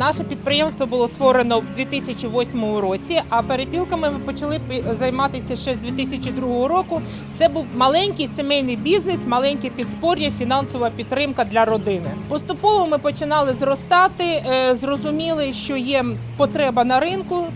Наше підприємство було створено в 2008 році, а перепілками ми почали займатися ще з 2002 року. Це був маленький сімейний бізнес, маленьке підспор'я, фінансова підтримка для родини. Поступово ми починали зростати, е, зрозуміли, що є потреба на ринку.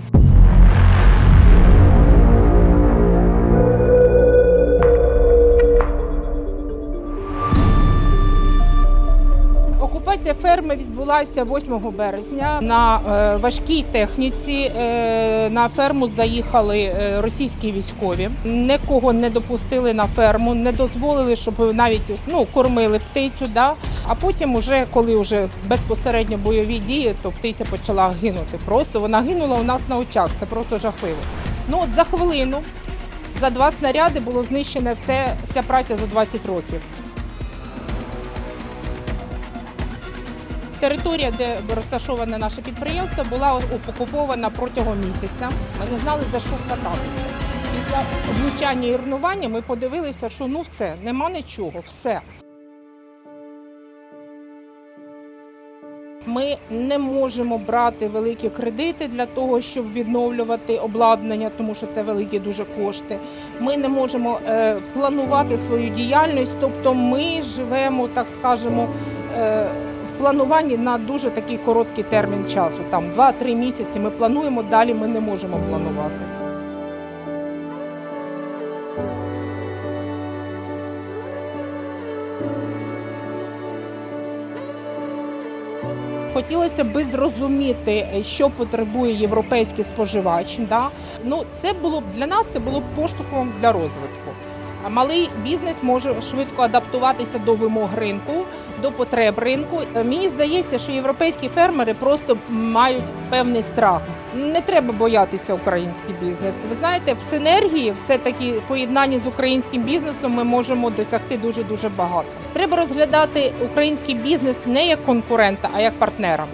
Окупація ферми відбулася 8 березня. На е, важкій техніці е, на ферму заїхали е, російські військові. Нікого не допустили на ферму, не дозволили, щоб навіть ну, кормили птицю. Да? А потім, уже, коли вже безпосередньо бойові дії, то птиця почала гинути. Просто вона гинула у нас на очах. Це просто жахливо. Ну от за хвилину, за два снаряди було знищена все, вся праця за 20 років. Територія, де розташоване наше підприємство, була окупована протягом місяця. Ми не знали за що хвататися. Після влучання і руйнування ми подивилися, що ну все, нема нічого, все. Ми не можемо брати великі кредити для того, щоб відновлювати обладнання, тому що це великі дуже кошти. Ми не можемо е, планувати свою діяльність, тобто ми живемо, так скажемо, е, плануванні на дуже такий короткий термін часу. Там 2-3 місяці ми плануємо, далі ми не можемо планувати. Хотілося би зрозуміти, що потребує європейський споживач. Да? Ну, це було б для нас це було б поштовхом для розвитку. Малий бізнес може швидко адаптуватися до вимог ринку, до потреб ринку. Е, Мені здається, що європейські фермери просто мають певний страх. Не треба боятися український бізнес. Ви знаєте, в синергії, все таки поєднанні з українським бізнесом, ми можемо досягти дуже дуже багато. Треба розглядати український бізнес не як конкурента, а як партнера.